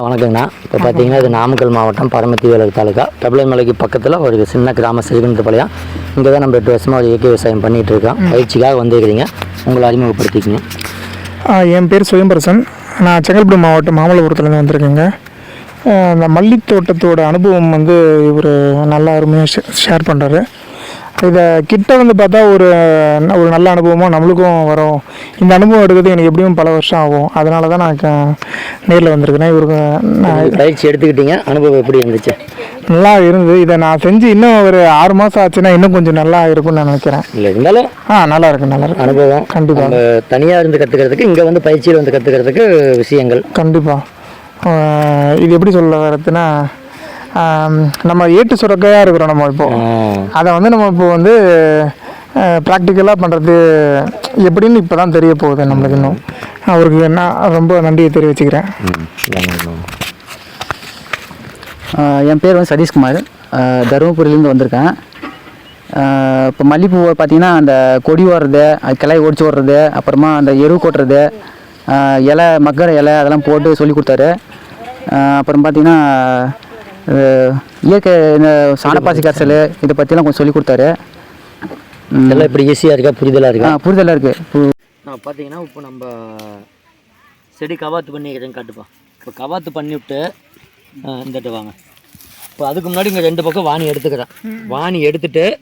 வணக்கங்கண்ணா. இப்போ பார்த்தீங்கன்னா இது நாமக்கல் மாவட்டம் பரமத்தி வேலூர் தாலுக்கா மலைக்கு பக்கத்தில் ஒரு சின்ன கிராம சிறுகுன்றபாளையம் இங்கே தான் நம்ம எட்டு வருஷமாக ஒரு இயற்கை விவசாயம் பண்ணிகிட்டு இருக்கோம். பயிற்சிக்காக வந்துருக்கிறீங்க. உங்களை அறிமுகப்படுத்திக்கிங்க. என் பேர் சுயம்பரசன். நான் செங்கல்பட்டு மாவட்டம் மாமல்லபுரத்துலேருந்து வந்திருக்கேங்க. இந்த மல்லித் தோட்டத்தோட அனுபவம் வந்து இவர் நல்லா அருமையாக ஷேர் பண்ணுறாரு இதை கிட்ட வந்து பார்த்தா ஒரு ஒரு நல்ல அனுபவமாக நம்மளுக்கும் வரும். இந்த அனுபவம் எடுக்கிறது எனக்கு எப்படியும் பல வருஷம் ஆகும். அதனால தான் நான் நேரில் வந்திருக்கிறேன். இவருக்கு பயிற்சி எடுத்துக்கிட்டீங்க. அனுபவம் எப்படி இருந்துச்சு? நல்லா இருந்தது. இதை நான் செஞ்சு இன்னும் ஒரு ஆறு மாதம் ஆச்சுன்னா இன்னும் கொஞ்சம் நல்லா இருக்கும்னு நான் நினைக்கிறேன். இல்லை இருந்தாலும் ஆ நல்லா இருக்கு நல்லா இருக்கு. அனுபவம். கண்டிப்பா. நம்ம தனியாக இருந்து கற்றுக்கிறதுக்கு இங்கே வந்து பயிற்சியில் வந்து கற்றுக்கிறதுக்கு விஷயங்கள். கண்டிப்பாக இது எப்படி சொல்ல வரதுன்னா நம்ம ஏட்டு சுரக்கையாக இருக்கிறோம் நம்ம இப்போ. அதை வந்து நம்ம இப்போ வந்து ப்ராக்டிக்கலாக பண்ணுறது எப்படின்னு இப்போ தான் தெரிய போகுது நம்மளுக்கு இன்னும். அவருக்கு நான் ரொம்ப நன்றியை தெரிவிச்சுக்கிறேன். என் பேர் வந்து சதீஷ்குமார். தருமபுரியிலேருந்து வந்திருக்கேன். இப்போ மல்லிகைப்பூவை பார்த்தீங்கன்னா அந்த கொடி ஓடுறது அது கிளை ஒடிச்சு ஓடுறது அப்புறமா அந்த எருவு கொட்டுறது இலை மக்கற இலை அதெல்லாம் போட்டு சொல்லி கொடுத்தாரு. அப்புறம் பார்த்தீங்கன்னா இயற்கை இந்த சாணப்பாசி கரைசல் இதை பற்றிலாம் கொஞ்சம் சொல்லி கொடுத்தாரு. இதெல்லாம் இப்படி ஈஸியாக இருக்கா? புரிதலாக இருக்கா? புரிதலாக இருக்குது நான் பார்த்தீங்கன்னா இப்போ நம்ம செடி கவாத்து பண்ணிக்கிறேன்னு காட்டுப்பா. இப்போ கவாத்து பண்ணிவிட்டு இந்தட்டு வாங்க. இப்போ அதுக்கு முன்னாடி இங்கே ரெண்டு பக்கம் வாணி எடுத்துக்கிறேன். வாணி எடுத்துட்டு அஹ்,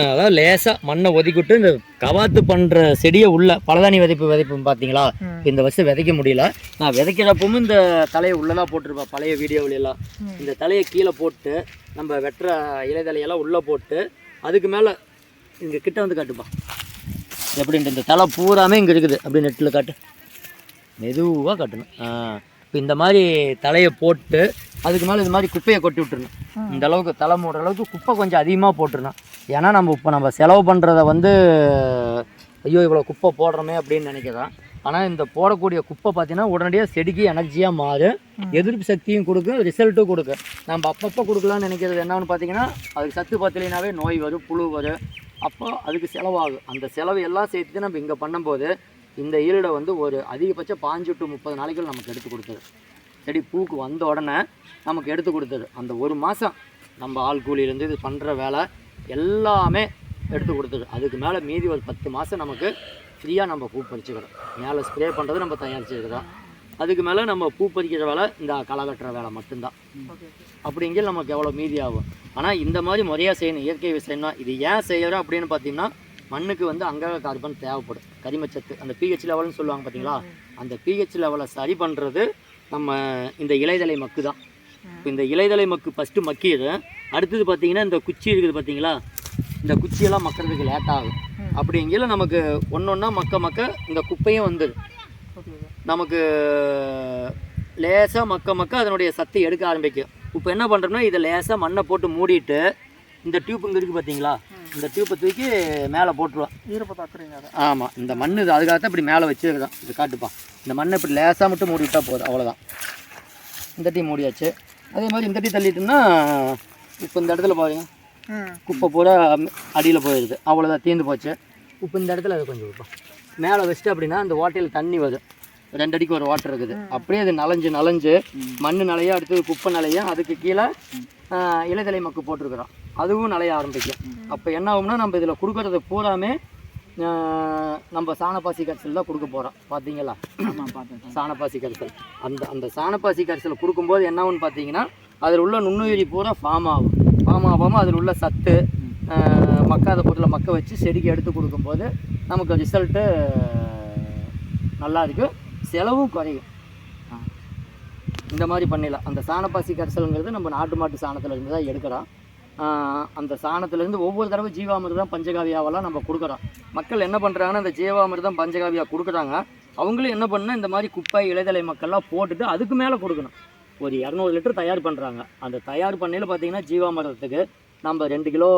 அதாவது லேசாக மண்ணை ஒதுக்கிவிட்டு இந்த கவாத்து பண்ணுற செடியை உள்ள பலதானி விதைப்பு விதைப்பு பார்த்தீங்களா? இந்த வருஷம் விதைக்க முடியல. நான் விதைக்கிறப்பவும் இந்த தலையை உள்ளதான் போட்டிருப்பேன் பழைய வீடியோவில எல்லாம் இந்த தலையை கீழே போட்டு நம்ம வெட்டுற இலைதலையெல்லாம் உள்ளே போட்டு அதுக்கு மேலே இங்கே கிட்ட வந்து காட்டுப்பா. எப்படின்ட்டு இந்த தலை பூராமே இங்கே இருக்குது அப்படி நெட்டில் காட்டு. மெதுவாக கட்டணும். இப்போ இந்த மாதிரி தலையை போட்டு அதுக்கு மேலே இந்த மாதிரி குப்பையை கொட்டி விட்டுருணும் இந்த அளவுக்கு தலை மூடுற அளவுக்கு குப்பை கொஞ்சம் அதிகமாக போட்டுருணும் ஏன்னா நம்ம இப்போ நம்ம செலவு பண்ணுறத வந்து ஐயோ இவ்வளோ குப்பை போடுறோமே அப்படின்னு நினைக்கிறோம் ஆனால் இந்த போடக்கூடிய குப்பை பார்த்தீங்கன்னா உடனடியாக செடிக்கு எனர்ஜியாக மாறும் எதிர்ப்பு சக்தியும் கொடுக்கும் ரிசல்ட்டும் கொடுக்கும். நம்ம அப்பப்போ கொடுக்கலாம்னு நினைக்கிறது என்னன்னு பார்த்தீங்கன்னா அதுக்கு சத்து பத்தலைனாவே நோய் வரும் புழு வரும். அப்போ அதுக்கு செலவாகும். அந்த செலவு எல்லாம் சேர்த்து நம்ம இங்கே பண்ணும்போது இந்த ஈரடை வந்து ஒரு அதிகபட்சம் பாஞ்சு டு முப்பது நாளைக்கு நமக்கு எடுத்து கொடுத்தது. செடி பூக்கு வந்த உடனே நமக்கு எடுத்து கொடுத்தது. அந்த ஒரு மாதம் நம்ம ஆள் கூலியிலேருந்து இது பண்ணுற வேலை. எல்லாமே எடுத்து கொடுத்தது அதுக்கு மேலே மீதி ஒரு பத்து மாதம் நமக்கு ஃப்ரீயாக நம்ம பூ பறிச்சுக்கிறோம் மேலே ஸ்ப்ரே பண்ணுறது நம்ம தயாரிச்சுக்கிறோம் அதுக்கு மேலே நம்ம பூ பறிக்கிற வேலை இந்த களை வெட்டுற வேலை மட்டும்தான். அப்படிங்கிற நமக்கு எவ்வளோ மீதி ஆகும். ஆனால் இந்த மாதிரி முறையாக செய்யணும் இயற்கை விவசாயம்னா இது ஏன் செய்யறோம் அப்படின்னு பார்த்தீங்கன்னா மண்ணுக்கு வந்து அங்கக கார்பன் தேவைப்படும். கரிமச்சத்து அந்த பிஹெச் லெவல்னு சொல்லுவாங்க பார்த்தீங்களா அந்த பிஹெச் லெவலை சரி பண்ணுறது நம்ம இந்த இலைதலை மக்கு தான் இந்த இலைதலை மக்கு ஃபஸ்ட்டு மக்கிடு அடுத்தது பார்த்தீங்கன்னா இந்த குச்சி இருக்குது பார்த்தீங்களா? இந்த குச்சியெல்லாம் மக்கறதுக்கு லேட் ஆகும். அப்படிங்கிற நமக்கு ஒன்று ஒன்றா மக்க மக்க இந்த குப்பையும் வந்துடும் நமக்கு லேசாக மக்க மக்க அதனுடைய சத்தை எடுக்க ஆரம்பிக்கும். இப்போ என்ன பண்ணுறோம்னா இதை லேசாக மண்ணை போட்டு மூடிட்டு இந்த டியூப் இங்கே இருக்குது பார்த்தீங்களா? இந்த டியூப்பை தூக்கி மேலே போட்டுருவோம். ஈரப்பதாக்குறீங்க ஆமாம் இந்த மண் இது அதுக்காக தான் இப்படி மேலே வச்சுருக்குதான் இது காட்டுப்பா. இந்த மண்ணை இப்படி லேசாக மட்டும் மூடி விட்டா போதும். அவ்வளோதான் இந்த டீ மூடியாச்சு. அதே மாதிரி இந்த டீ தள்ளிட்டோம்னா இப்போ இந்த இடத்துல பாருங்க. குப்பை பூரா அடியில் போயிடுது அவ்வளோதான் தீர்ந்து போச்சு. இப்போ இந்த இடத்துல அது கொஞ்சம் வைப்போம். மேலே வச்சுட்டு அப்படின்னா அந்த ஓட்டையில் தண்ணி வரும். ரெண்டு அடிக்கு ஒரு வாட்டர் இருக்குது. அப்படியே அது நனைஞ்சு நனைஞ்சு மண் நிலையா அடுத்தது குப்பை நிலையா அதுக்கு கீழே இலைதலை மக்கு போட்டிருக்கிறோம். அதுவும் நிலைய ஆரம்பிக்கும். அப்போ என்ன ஆகும்னா நம்ம இதில் கொடுக்கறது பூராமே நம்ம சாணப்பாசி கரிசல் தான் கொடுக்க போகிறோம் பார்த்தீங்களா சாணப்பாசி கரிசல். அந்த அந்த சாணப்பாசி கரிசல் கொடுக்கும்போது என்ன பார்த்தீங்கன்னா அதில் உள்ள நுண்ணுயிரி பூரா ஃபார்ம் ஆகும். ஃபார்ம் ஆகாமல் அதில் உள்ள சத்து மக்காத பொருளை மக்க வச்சு செடிக்கு எடுத்து கொடுக்கும்போது நமக்கு ரிசல்ட்டு நல்லா இருக்கு. செலவும் குறையும். இந்த மாதிரி பண்ணிடலாம். அந்த சாணப்பாசி கரைசலுங்கிறது நம்ம நாட்டு மாட்டு சாணத்துல இருந்து தான் எடுக்கிறோம். அந்த சாணத்துலேருந்து ஒவ்வொரு தடவை ஜீவாமிர்தம் பஞ்சகாவியாவெல்லாம் நம்ம கொடுக்குறோம். மக்கள் என்ன பண்ணுறாங்கன்னா அந்த ஜீவாமிர்தம் பஞ்சகாவியா கொடுக்குறாங்க. அவங்களும் என்ன பண்ணால் இந்த மாதிரி குப்பை இலைதலை மக்கள்லாம் போட்டுட்டு அதுக்கு மேலே கொடுக்கணும். ஒரு இரநூறு லிட்டர் தயார் பண்ணுறாங்க அந்த தயார் பண்ணையில் பார்த்தீங்கன்னா ஜீவாமிர்தத்துக்கு நம்ம ரெண்டு கிலோ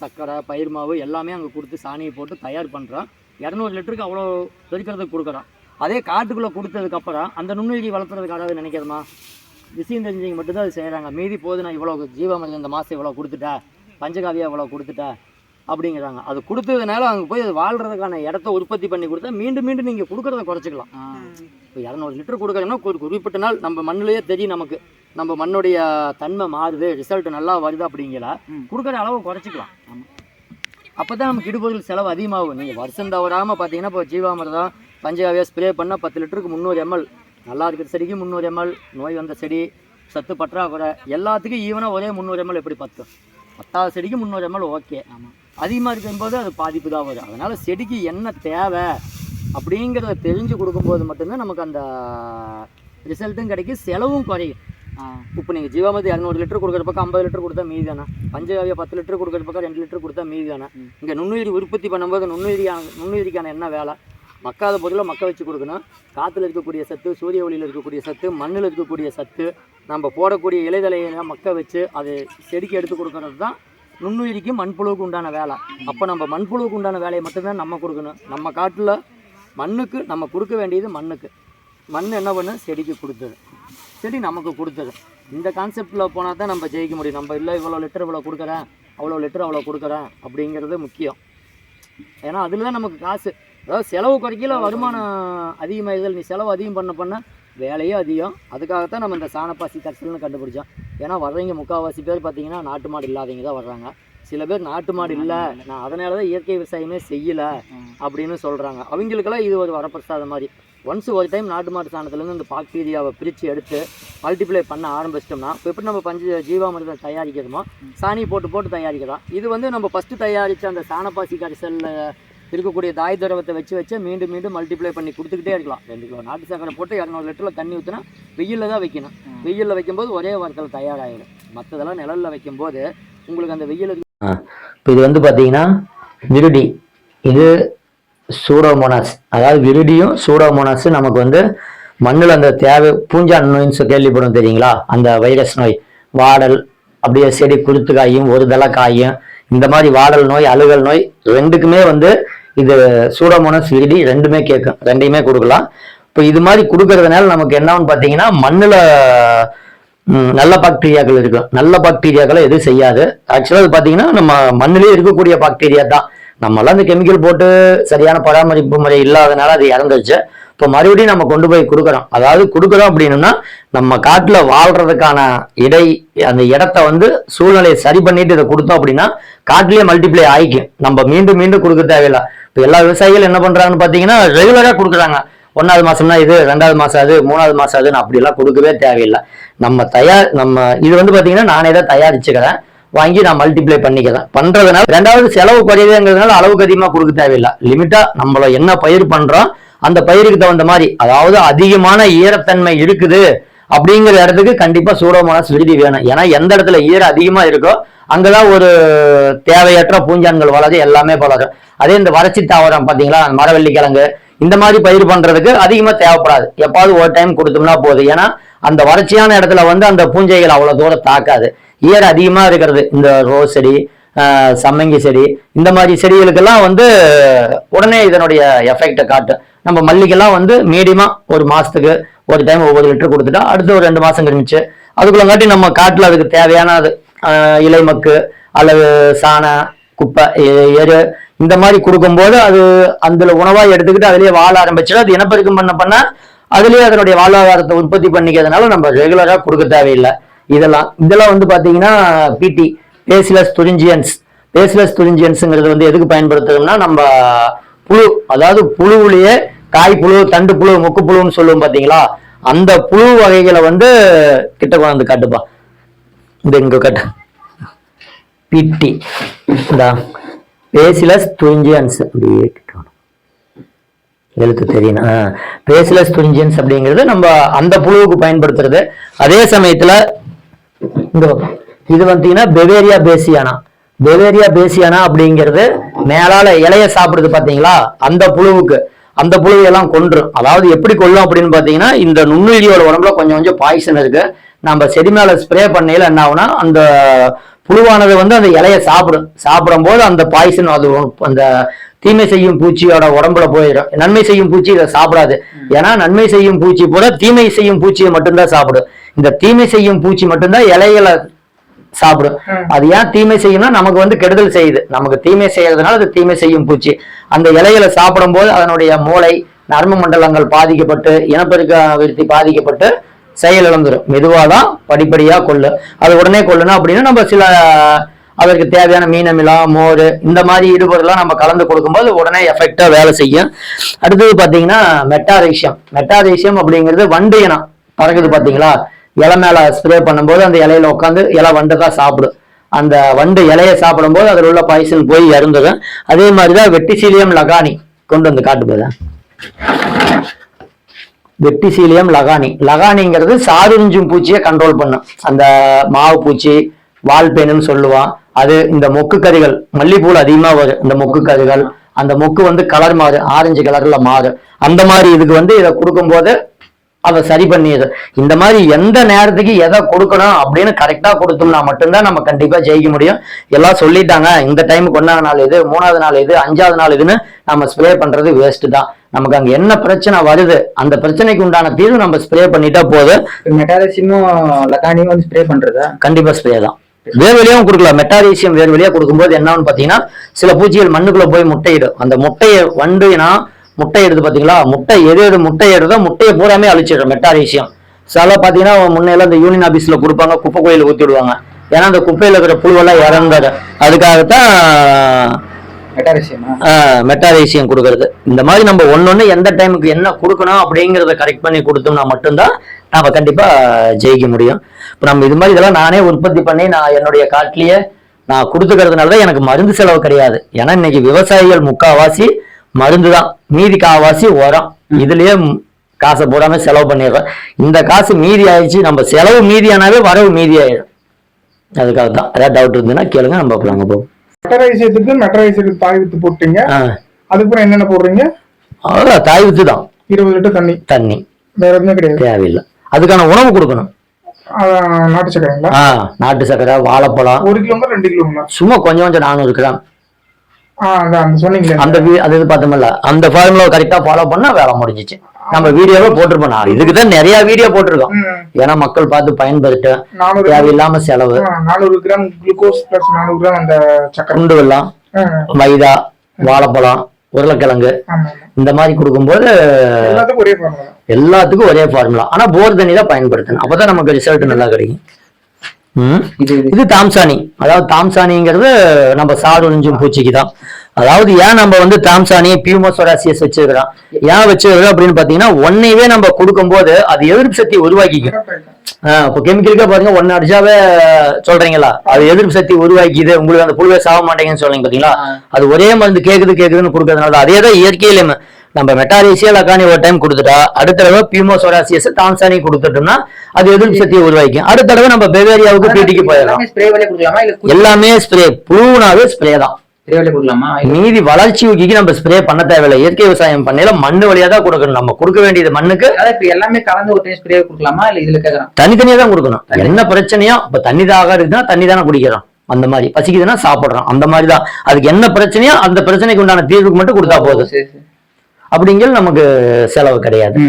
சர்க்கரை பயிர் மாவு எல்லாமே அங்கே கொடுத்து சாணியை போட்டு தயார் பண்ணுறோம் இரநூறு லிட்டருக்கு அவ்வளோ பெருக்கிறதுக்கு கொடுக்குறோம். அதே காட்டுக்குள்ளே கொடுத்ததுக்கப்புறம் அந்த நுண்ணுயிரி வளர்த்துறதுக்காக நினைக்கிறோமா விஷயம் தெரிஞ்சவங்க மட்டும்தான் அது செய்கிறாங்க மீதி போது நான் இவ்வளோ ஜீவாமிர்தம் இந்த மாதம் இவ்வளோ கொடுத்துட்டேன் பஞ்சகாவியா இவ்வளோ கொடுத்துட்டேன் அப்படிங்கிறாங்க. அது கொடுத்ததுனால அங்கே போய் அது வாழ்றதுக்கான இடத்த உற்பத்தி பண்ணி கொடுத்தா மீண்டும் மீண்டும் நீங்கள் கொடுக்குறத குறைச்சிக்கலாம். இப்போ இரநூறு லிட்டர் கொடுக்குறோம்னா ஒரு குறிப்பிட்ட நாள் நம்ம மண்ணிலேயே தெரியும் நமக்கு. நம்ம மண்ணுடைய தன்மை மாறுது ரிசல்ட் நல்லா வருது அப்படிங்கிற கொடுக்குற அளவை குறைச்சிக்கலாம். அப்போ தான் நமக்கு இடுபொருள் செலவு அதிகமாகும். நீங்கள் வருஷம் தவறாமல் பார்த்தீங்கன்னா இப்போ ஜீவாமிர்தம் பஞ்சகாவியா ஸ்ப்ரே பண்ணால் பத்து லிட்டருக்கு முந்நூறு எம்எல் நல்லா இருக்கிற செடிக்கு முந்நூறு எம்எல் நோய் வந்த செடி சத்து பற்றாக்குறை எல்லாத்துக்கும் ஈவனாக ஒரே முந்நூறு எம்எல் எப்படி பத்தும் பத்தாவது செடிக்கு முந்நூறு எம்எல் ஓகே ஆமாம் அதிகமாக இருக்கும்போது அது பாதிப்பு தான் வரும். அதனால் செடிக்கு என்ன தேவை அப்படிங்கிறத தெரிஞ்சு கொடுக்கும்போது மட்டும்தான் நமக்கு அந்த ரிசல்ட்டும் கிடைக்கும் செலவும் குறையும். இப்போ நீங்கள் ஜீவாமதி இரநூறு லிட்டர் கொடுக்குற பக்கம் ஐம்பது லிட்டர் கொடுத்தா மீதி தானே பஞ்சகாவியா பத்து லிட்டர் கொடுக்குற பக்கம் ரெண்டு லிட்டர் கொடுத்தா மீதி தானே இங்கே நுண்ணுயிரி உற்பத்தி பண்ணும்போது நுண்ணுயிரியான நுண்ணுயிரிக்கான என்ன வேலை? மக்காத பொருளை மக்க வச்சு கொடுக்கணும். காற்றுல இருக்கக்கூடிய சத்து சூரிய ஒளியில் இருக்கக்கூடிய சத்து மண்ணில் இருக்கக்கூடிய சத்து நம்ம போடக்கூடிய இலைதலையெல்லாம் மக்க வச்சு அது செடிக்கு எடுத்து கொடுக்கறது தான் நுண்ணுயிரிக்கு மண்புழுவுக்கு உண்டான வேலை. அப்போ நம்ம மண்புழுவுக்கு உண்டான வேலையை மட்டும்தான் நம்ம கொடுக்கணும். நம்ம காட்டில் மண்ணுக்கு நம்ம கொடுக்க வேண்டியது மண்ணுக்கு. மண் என்ன பண்ணு? செடிக்கு கொடுத்தது. செடி நமக்கு கொடுத்தது. இந்த கான்செப்டில் போனால் தான் நம்ம ஜெயிக்க முடியும். நம்ம இல்லை இவ்வளோ லிட்டர் இவ்வளோ கொடுக்குறேன் அவ்வளோ லிட்டர் அவ்வளோ கொடுக்குறேன் அப்படிங்கிறது முக்கியம். ஏன்னா அதில் தான் நமக்கு காசு. அதாவது செலவு குறைக்கல வருமானம் அதிகமாகுதல் நீ செலவு அதிகம் பண்ண பண்ண வேலையும் அதிகம். அதுக்காகத்தான் நம்ம இந்த சாணப்பாசி கரைசல்னு கண்டுபிடிச்சோம். ஏன்னா வர்றவங்க முக்கால்வாசி பேர் பார்த்தீங்கன்னா நாட்டு மாடு இல்லாதவங்க தான் வர்றாங்க. சில பேர் நாட்டு மாடு இல்லை. நான் அதனால தான் இயற்கை விவசாயமே செய்யலை அப்படின்னு சொல்கிறாங்க அவங்களுக்கெல்லாம் இது ஒரு வரப்பிரசாத மாதிரி. ஒன்ஸ் ஒரு டைம் நாட்டு மாட்டு சாணத்துலேருந்து இந்த பாக்டீரியாவை பிரித்து எடுத்து மல்டிப்ளை பண்ண ஆரம்பிச்சிட்டோம்னா இப்போ எப்படி நம்ம பஞ்ச ஜீவாமிரதம் தயாரிக்கிறோமோ சாணி போட்டு போட்டு தயாரிக்கலாம். இது வந்து நம்ம ஃபஸ்ட்டு தயாரித்த அந்த சாணப்பாசி கரைசலில் இருக்கக்கூடிய தாய் திரவத்தை வச்சு வச்சு மீண்டும் மீண்டும் மல்டிப்ளை பண்ணி கொடுத்துக்கிட்டே இருக்கலாம். ரெண்டு கிலோ நாட்டு சக்கரை போட்டு இரநூறு லிட்டரில் தண்ணி ஊற்றினா வெயிலில் தான் வைக்கணும். வெயிலில் வைக்கும்போது ஒரே வாரத்தில் தயாராகிடும் மற்றதெல்லாம் நிழலில் வைக்கும்போது உங்களுக்கு அந்த வெயில் இப்போ இது வந்து பார்த்தீங்கன்னா விருடி. இது சூடோமோனாஸ். அதாவது விருடியும் சூடோமோனாஸ் நமக்கு வந்து மண்ணில் அந்த தேவை பூஞ்சான் நோயின்னு சொல்லி கேள்விப்படும் தெரியுங்களா? அந்த வைரஸ் நோய். வாடல் அப்படியே செடி குருத்து காயும் ஒரு தலை காயும் இந்த மாதிரி வாடல் நோய் அழுகல் நோய் ரெண்டுக்குமே வந்து இது சூடோமோனாஸ் விருடி ரெண்டுமே கேட்கும் ரெண்டையுமே கொடுக்கலாம். இப்போ இது மாதிரி கொடுக்கறதுனால நமக்கு என்னன்னு பார்த்தீங்கன்னா மண்ணில் நல்ல பாக்டீரியாக்கள் இருக்கும். நல்ல பாக்டீரியாக்களை எதுவும் செய்யாது. ஆக்சுவலாக அது பார்த்தீங்கன்னா நம்ம மண்ணிலே இருக்கக்கூடிய பாக்டீரியா தான். நம்மளாம் அந்த கெமிக்கல் போட்டு சரியான பராமரிப்பு முறை இல்லாதனால அது இறந்துருச்சு. இப்போ மறுபடியும் நம்ம கொண்டு போய் கொடுக்குறோம். அதாவது கொடுக்குறோம் அப்படின்னா நம்ம காட்டில் வாழ்றதுக்கான இடை அந்த இடத்த வந்து சூழ்நிலையை சரி பண்ணிட்டு இதை கொடுத்தோம் அப்படின்னா காட்டிலே மல்டிப்ளை ஆயிக்கும். நம்ம மீண்டும் மீண்டும் கொடுக்க தேவையில்லை. இப்போ எல்லா விவசாயிகள் என்ன பண்ணுறாங்கன்னு பார்த்தீங்கன்னா ரெகுலராக கொடுக்குறாங்க. ஒன்றாவது மாதம்னா இது? ரெண்டாவது மாதம் அது? மூணாவது மாதம் அதுன்னு அப்படிலாம் கொடுக்கவே தேவையில்லை. நம்ம தயார் நம்ம இது வந்து பார்த்தீங்கன்னா நானே தான் தயாரிச்சுக்கிறேன். வாங்கி நான் மல்டிப்ளை பண்ணிக்கிறேன். பண்ணுறதுனால ரெண்டாவது செலவு குறையுதுங்கிறதுனால அளவுக்கு அதிகமாக கொடுக்க தேவையில்லை. லிமிட்டாக நம்மள என்ன பயிர் பண்ணுறோம் அந்த பயிருக்கு தகுந்த மாதிரி அதாவது அதிகமான ஈரத்தன்மை இருக்குது. அப்படிங்கிற இடத்துக்கு கண்டிப்பா சூடோமோனாஸ் விடுதி வேணும். ஏன்னா எந்த இடத்துல ஈரம் அதிகமா இருக்கோ அங்கதான் ஒரு தேவையற்ற பூஞ்சான்கள் வளரும் எல்லாமே வளரும் அதே இந்த வறட்சி தாவரம் பாத்தீங்களா மரவள்ளிக்கிழங்கு மரவள்ளி கிழங்கு இந்த மாதிரி பயிர் பண்றதுக்கு அதிகமா தேவைப்படாது. எப்பாவது ஒரு டைம் கொடுத்தோம்னா போதும். ஏன்னா அந்த வறட்சியான இடத்துல வந்து அந்த பூஞ்சைகள் அவ்வளவு தூரம் தாக்காது. ஈர அதிகமா இருக்கிறது. இந்த ரோஸ் செடி சம்மங்கி செடி இந்த மாதிரி செடிகளுக்கெல்லாம் வந்து உடனே இதனுடைய எஃபெக்டை காட்டும். நம்ம மல்லிகெல்லாம் வந்து மீடியமா ஒரு மாசத்துக்கு ஒரு டைம் ஒவ்வொரு லிட்டர் கொடுத்துட்டா அடுத்து ஒரு ரெண்டு மாசம் கழிச்சு. அதுக்குள்ளங்காட்டி நம்ம காட்டுல அதுக்கு தேவையான அது இலை மக்கு அல்லது சாண குப்பை எ- எரு இந்த மாதிரி கொடுக்கும்போது அது அந்த உணவா எடுத்துக்கிட்டு அதுலயே வாழ ஆரம்பிச்சிடும். அது இனப்பெருக்கம் பண்ண பண்ண அதுலயே அதனுடைய வாழ்வாதாரத்தை உற்பத்தி பண்ணிக்கிறதுனால நம்ம ரெகுலரா கொடுக்க தேவையில்லை. இதெல்லாம் இதெல்லாம் வந்து பாத்தீங்கன்னா பிடி பேசிலஸ் துரிஞ்சியன்ஸ் பேசிலஸ் துரிஞ்சியன்ஸுங்கிறது வந்து எதுக்கு பயன்படுத்துறோம்னா நம்ம புழு அதாவது புழுவுலயே காய் புழு தண்டு புழு முக்கு புழுன்னு சொல்லுவோம் பாத்தீங்களா? அந்த புழு வகைகளை வந்து கிட்ட கொண்டாந்து காட்டுப்பா. இந்த இங்க காட்டு. பிட்டி. இந்த. பேசிலஸ் துஞ்சியன்ஸ் அப்படியே கிட்ட எழுத்து தெரியும். பேசிலஸ் துஞ்சியன்ஸ் அப்படிங்கிறது நம்ம அந்த புழுவுக்கு பயன்படுத்துறது. அதே சமயத்துல இங்க இது பார்த்தீங்கன்னா பெவேரியா பேசியானா. பெவேரியா பேசியானா அப்படிங்கிறது மேலால இலைய சாப்பிடுறது பாத்தீங்களா? அந்த புழுவுக்கு. அந்த புழுவையெல்லாம் கொன்றும் அதாவது எப்படி கொல்லும் அப்படின்னு பாத்தீங்கன்னா இந்த நுண்ணுயிரியோட உடம்புல கொஞ்சம் கொஞ்சம் பாய்சன் இருக்கு. நம்ம செடி மேல ஸ்ப்ரே பண்ணையில என்ன ஆகும்னா அந்த புழுவானது வந்து அந்த இலைய சாப்பிடும். சாப்பிடும் போது அந்த பாய்சன் அது அந்த தீமை செய்யும் பூச்சியோட உடம்புல போயிடும். நன்மை செய்யும் பூச்சி இதை சாப்பிடாது. ஏன்னா நன்மை செய்யும் பூச்சி போல தீமை செய்யும் பூச்சியை மட்டும்தான் சாப்பிடும். இந்த தீமை செய்யும் பூச்சி மட்டும்தான் இலைகளை சாப்பிடும். அது ஏன் தீமை செய்யும்னா நமக்கு வந்து கெடுதல் செய்யுது. நமக்கு தீமை செய்யறதுனால அது தீமை செய்யும் பூச்சி. அந்த இலைகளை சாப்பிடும்போது அதனுடைய மூளை நரம்பு மண்டலங்கள் பாதிக்கப்பட்டு இனப்பெருக்க விருத்தி பாதிக்கப்பட்டு செயல் இழந்துரும். மெதுவாக தான் படிப்படியாக கொள்ளும். அது உடனே கொள்ளணும் அப்படின்னா நம்ம சில அதற்கு தேவையான மீனமிலா மோர் இந்த மாதிரி ஈடுபொருள்லாம் நம்ம கலந்து கொடுக்கும்போது உடனே எஃபெக்டாக வேலை செய்யும். அடுத்தது பார்த்தீங்கன்னா மெட்டாரேஷியம் மெட்டாரேஷியம் அப்படிங்கிறது வண்டு இனம். பறக்குது பார்த்தீங்களா? இலை மேலே ஸ்ப்ரே பண்ணும்போது அந்த இலையில உட்காந்து இலை வண்டு தான் சாப்பிடும். அந்த வண்டு இலையை சாப்பிடும்போது அதில் உள்ள பாய்சன் போய் இறந்துடும் அதே மாதிரி தான் வெட்டிசீலியம் லகானி கொண்டு வந்து காட்டு போதா? வெட்டிசீலியம் லகானி. லகானிங்கிறது சாதுரிஞ்சும் பூச்சியை கண்ட்ரோல் பண்ணும். அந்த மாவு பூச்சி வால்பேனுன்னு சொல்லுவான். அது இந்த மொக்கு கறிகள் மல்லிப்பூல் அதிகமாக வரும். இந்த மொக்கு கறிகள் அந்த மொக்கு வந்து கலர் மாறு ஆரஞ்சு கலர்ல மாறும். அந்த மாதிரி இதுக்கு வந்து இதை கொடுக்கும்போது அதை சரி பண்ணிடுது இந்த மாதிரி எந்த நேரத்துக்கு எதை கொடுக்கணும் அப்படின்னு கரெக்டா கொடுத்தோம்னா மட்டும்தான் நம்ம கண்டிப்பா ஜெயிக்க முடியும். எல்லாம் சொல்லிட்டாங்க. இந்த டைமுக்கு ஒன்றாவது நாள் இது மூணாவது நாள் இது அஞ்சாவது நாள் இதுன்னு நம்ம ஸ்ப்ரே பண்றது வேஸ்ட் தான். நமக்கு அங்க என்ன பிரச்சனை வருது அந்த பிரச்சனைக்கு உண்டான தீர்வு நம்ம ஸ்ப்ரே பண்ணிட்டா போதும் மெட்டாரசியமும் லக்கானியும் வந்து ஸ்ப்ரே பண்றதா? கண்டிப்பா ஸ்ப்ரே தான். வேர்வெளியும் கொடுக்கலாம். மெட்டாரீசியம் வேர்வெளியா கொடுக்கும்போது என்னன்னு பாத்தீங்கன்னா சில பூச்சிகள் மண்ணுக்குள்ள போய் முட்டையிடும். அந்த முட்டையை வண்டுனா முட்டை எடுத்து பாத்தீங்களா? முட்டை எது எது முட்டை எடுதோ முட்டையை பூராமே அழிச்சிடும் மெட்டாரீசியம் சில பாத்தீங்கன்னா முன்னையெல்லாம் இந்த யூனியன் ஆபீஸ்ல கொடுப்பாங்க குப்பை கோயில ஊத்தி விடுவாங்க. ஏன்னா அந்த குப்பையில இருக்கிற புழுவெல்லாம் இறந்துடும் அதுக்காகத்தான் மெட்டாரசியமா மெட்டாரேசியம் கொடுக்கறது. இந்த மாதிரி நம்ம ஒன்னொன்னு எந்த டைமுக்கு என்ன கொடுக்கணும் அப்படிங்கிறத கரெக்ட் பண்ணி கொடுத்தோம்னா மட்டும்தான் நாம கண்டிப்பா ஜெயிக்க முடியும். இப்போ நம்ம இது மாதிரி இதெல்லாம் நானே உற்பத்தி பண்ணி நான் என்னுடைய காட்டிலேயே நான் கொடுத்துக்கிறதுனால தான் எனக்கு மருந்து செலவு கிடையாது. ஏன்னா இன்னைக்கு விவசாயிகள் முக்காவாசி மருந்து தான் மீதி காவாசி உரம். இதுலயே காசை போடாம செலவு பண்ணிடுறோம். இந்த காசு மீதி ஆயிடுச்சு. நம்ம செலவு மீதியானாவே வரவு மீதி ஆயிடும். அதுக்காக தான். ஏதாவது டவுட் இருந்ததுன்னா கேளுங்க நம்ம அப்புறம் போவோம். மெட்டரைசியத்துக்கு மெட்டரைசியத்துக்கு தாய் வித்து போட்டீங்க. அதுக்கப்புறம் என்னென்ன போடுறீங்க? அவ்வளோ தாய் வித்து தான். இருபது லிட்டர் தண்ணி. தண்ணி. வேற எதுவுமே கிடையாது. தேவையில்லை. அதுக்கான உணவு கொடுக்கணும். நாட்டு சக்கரைங்களா நாட்டு சக்கரை வாழைப்பழம். ஒரு கிலோங்களா ரெண்டு கிலோங்களா சும்மா கொஞ்சம் கொஞ்சம் நானூறு கிராம். அந்த அது இது பார்த்தோம்ல அந்த ஃபார்முலாவை கரெக்டா ஃபாலோ பண்ணா வேலை முடிஞ்சிச்சு. நம்ம வீடியோவே போட்டிருப்போம். நான் இதுக்கு தான் நிறைய வீடியோ போட்டிருக்கோம். ஏன்னா மக்கள் பார்த்து பயன்படுத்த தேவையில்லாம செலவு. நானூறு கிராம் குளுக்கோஸ் பிளஸ் நானூறு கிராம் அந்த சக்கரை. குண்டு வெல்லம் ஆ, மைதா வாழைப்பழம் உருளைக்கிழங்கு. இந்த மாதிரி கொடுக்கும்போது எல்லாத்துக்கும் ஒரே ஃபார்முலா எல்லாத்துக்கும் ஒரே ஃபார்முலா ஆனா போர் தண்ணி தான் பயன்படுத்தணும். அப்பதான் நமக்கு ரிசல்ட் நல்லா கிடைக்கும். இது தாம்சானி. அதாவது தாம்சானிங்கிறது நம்ம சாடு ஒழிஞ்சும் பூச்சிக்கு தான் அதாவது ஏன் நம்ம வந்து தாம்சானி பியூமோசோராசியஸ் வச்சிருக்கிறோம் ஏன் வச்சிருக்கிறோம் அப்படின்னு பாத்தீங்கன்னா ஒன்னையவே நம்ம கொடுக்கும்போது அது எதிர்ப்பு சக்தி உருவாக்கிக்கும். இப்போ கெமிக்கலுக்கா பாருங்க ஒன்னு அடிச்சாவே சொல்றீங்களா? அது எதிர்ப்பு சக்தி உருவாக்கிது உங்களுக்கு அந்த புழுவே சாக மாட்டேங்குன்னு சொல்றீங்க பாத்தீங்களா அது ஒரே மருந்து கேக்குது கேக்குதுன்னு கொடுக்கறதுனால அதே தான் இயற்கையிலுமே. நம்ம மெட்டாரேசியா லக்கானி ஒரு டைம் கொடுத்துட்டா அடுத்த தடவை பியூமோசோராசியஸ் தாம்சானி கொடுத்துட்டோம்னா அது எதிர்ப்பு சக்தியை உருவாக்கும் அடுத்த தடவை நம்ம பெவேரியாவுக்கு பிடிக்கு போயிடலாம். எல்லாமே ஸ்ப்ரே புழுனாவே ஸ்ப்ரே தான். மீதி வளர்ச்சி ஊக்கிக்கு நம்ம ஸ்ப்ரே பண்ண தேவையில்லை. இயற்கை விவசாயம் பண்ணையில மண்ணு வழியா தான் கொடுக்கணும். நம்ம கொடுக்க வேண்டியது மண்ணுக்கு. எல்லாமே கலந்து ஒரு டைம் ஸ்ப்ரே கொடுக்கலாமா? இல்ல இதுல கேக்குறேன் தனித்தனியா தான் கொடுக்கணும். என்ன பிரச்சனையோ இப்ப தண்ணி தாக இருக்குன்னா தண்ணி தானே குடிக்கிறோம். அந்த மாதிரி பசிக்குதுன்னா சாப்பிடுறோம். அந்த மாதிரி தான். அதுக்கு என்ன பிரச்சனையோ அந்த பிரச்சனைக்கு உண்டான தீர்வுக்கு மட்டும் கொடுத்தா போதும். அப்படிங்கிறது நமக்கு செலவு கிடையாது.